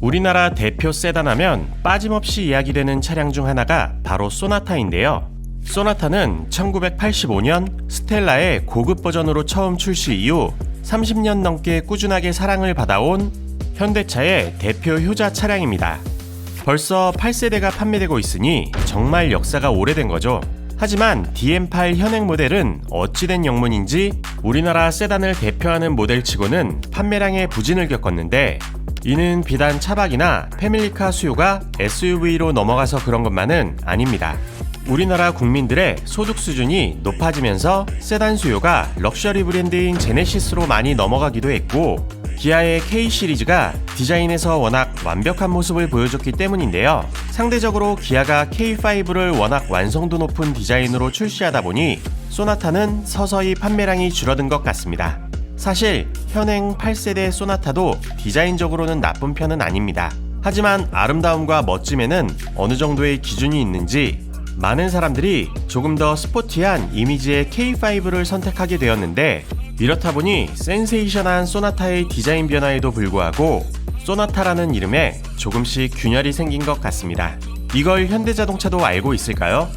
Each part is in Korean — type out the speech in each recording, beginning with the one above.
우리나라 대표 세단하면 빠짐없이 이야기되는 차량 중 하나가 바로 소나타인데요. 소나타는 1985년 스텔라의 고급 버전으로 처음 출시 이후 30년 넘게 꾸준하게 사랑을 받아온 현대차의 대표 효자 차량입니다. 벌써 8세대가 판매되고 있으니 정말 역사가 오래된 거죠. 하지만 DM8 현행 모델은 어찌된 영문인지 우리나라 세단을 대표하는 모델치고는 판매량의 부진을 겪었는데 이는 비단 차박이나 패밀리카 수요가 SUV로 넘어가서 그런 것만은 아닙니다. 우리나라 국민들의 소득 수준이 높아지면서 세단 수요가 럭셔리 브랜드인 제네시스로 많이 넘어가기도 했고 기아의 K 시리즈가 디자인에서 워낙 완벽한 모습을 보여줬기 때문인데요. 상대적으로 기아가 K5를 워낙 완성도 높은 디자인으로 출시하다 보니 소나타는 서서히 판매량이 줄어든 것 같습니다. 사실 현행 8세대 소나타도 디자인적으로는 나쁜 편은 아닙니다. 하지만 아름다움과 멋짐에는 어느 정도의 기준이 있는지 많은 사람들이 조금 더 스포티한 이미지의 K5를 선택하게 되었는데 이렇다 보니 센세이션한 소나타의 디자인 변화에도 불구하고 소나타라는 이름에 조금씩 균열이 생긴 것 같습니다. 이걸 현대자동차도 알고 있을까요?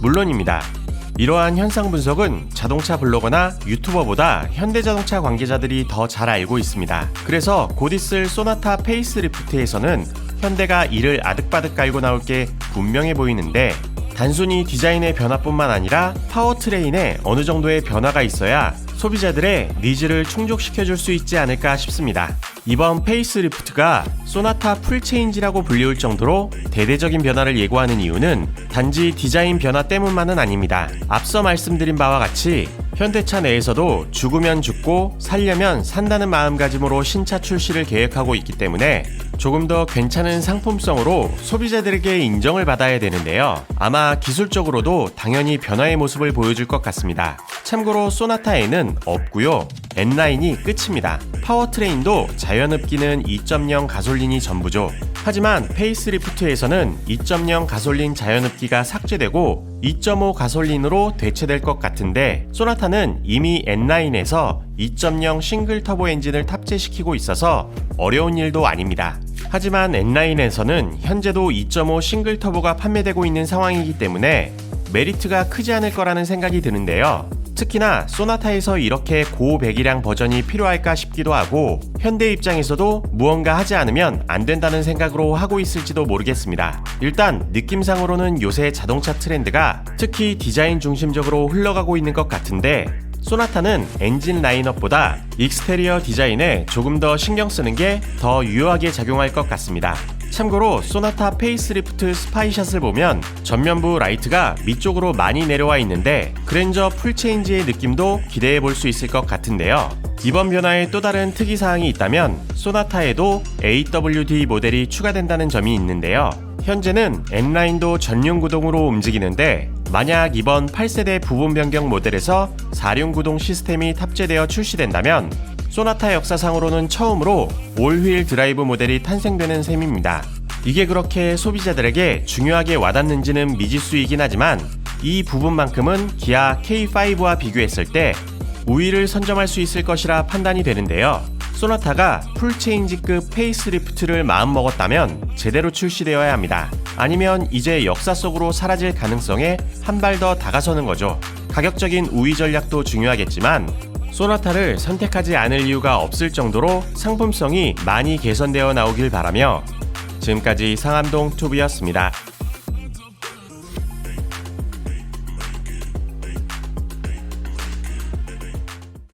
물론입니다. 이러한 현상 분석은 자동차 블로거나 유튜버보다 현대자동차 관계자들이 더 잘 알고 있습니다. 그래서 곧 있을 소나타 페이스리프트에서는 현대가 이를 아득바득 깔고 나올 게 분명해 보이는데 단순히 디자인의 변화뿐만 아니라 파워트레인에 어느 정도의 변화가 있어야 소비자들의 니즈를 충족시켜 줄 수 있지 않을까 싶습니다. 이번 페이스리프트가 소나타 풀체인지라고 불리울 정도로 대대적인 변화를 예고하는 이유는 단지 디자인 변화 때문만은 아닙니다. 앞서 말씀드린 바와 같이 현대차 내에서도 죽으면 죽고 살려면 산다는 마음가짐으로 신차 출시를 계획하고 있기 때문에 조금 더 괜찮은 상품성으로 소비자들에게 인정을 받아야 되는데요. 아마 기술적으로도 당연히 변화의 모습을 보여줄 것 같습니다. 참고로 소나타에는 없고요. N9이 끝입니다. 파워트레인도 자연흡기는 2.0 가솔린이 전부죠. 하지만 페이스리프트에서는 2.0 가솔린 자연흡기가 삭제되고 2.5 가솔린으로 대체될 것 같은데 소나타는 이미 N9에서 2.0 싱글 터보 엔진을 탑재시키고 있어서 어려운 일도 아닙니다. 하지만 N9에서는 현재도 2.5 싱글 터보가 판매되고 있는 상황이기 때문에 메리트가 크지 않을 거라는 생각이 드는데요. 특히나 소나타에서 이렇게 고배기량 버전이 필요할까 싶기도 하고 현대 입장에서도 무언가 하지 않으면 안 된다는 생각으로 하고 있을지도 모르겠습니다. 일단 느낌상으로는 요새 자동차 트렌드가 특히 디자인 중심적으로 흘러가고 있는 것 같은데 소나타는 엔진 라인업보다 익스테리어 디자인에 조금 더 신경 쓰는 게 더 유효하게 작용할 것 같습니다. 참고로 소나타 페이스리프트 스파이샷을 보면 전면부 라이트가 밑쪽으로 많이 내려와 있는데 그랜저 풀체인지의 느낌도 기대해 볼 수 있을 것 같은데요. 이번 변화에 또 다른 특이사항이 있다면 소나타에도 AWD 모델이 추가된다는 점이 있는데요. 현재는 N9도 전륜 구동으로 움직이는데 만약 이번 8세대 부분 변경 모델에서 4륜 구동 시스템이 탑재되어 출시된다면 소나타 역사상으로는 처음으로 올휠 드라이브 모델이 탄생되는 셈입니다. 이게 그렇게 소비자들에게 중요하게 와닿는지는 미지수이긴 하지만 이 부분만큼은 기아 K5와 비교했을 때 우위를 선점할 수 있을 것이라 판단이 되는데요. 소나타가 풀체인지급 페이스리프트를 마음먹었다면 제대로 출시되어야 합니다. 아니면 이제 역사 속으로 사라질 가능성에 한 발 더 다가서는 거죠. 가격적인 우위 전략도 중요하겠지만 소나타를 선택하지 않을 이유가 없을 정도로 상품성이 많이 개선되어 나오길 바라며 지금까지 상암동 투비였습니다.